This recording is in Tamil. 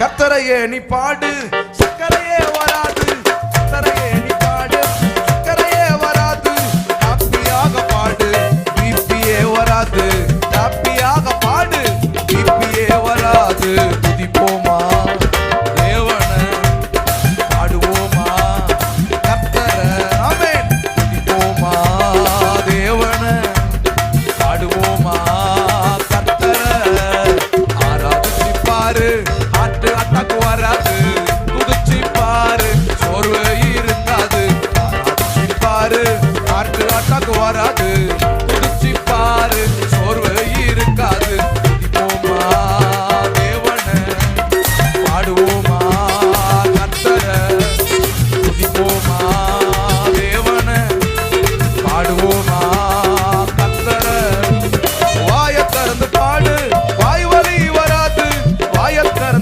கத்தரையே நீ பாடு. உனக்கு வராது. குதிச்சு பாரு சோர்வு இருக்காது. பாரு காட்டு ஆட்டாக்கு வராது. குதிச்சு பாரு சோர்வு இருக்காது. பாடுவோமா கத்தரை குதிப்போமா?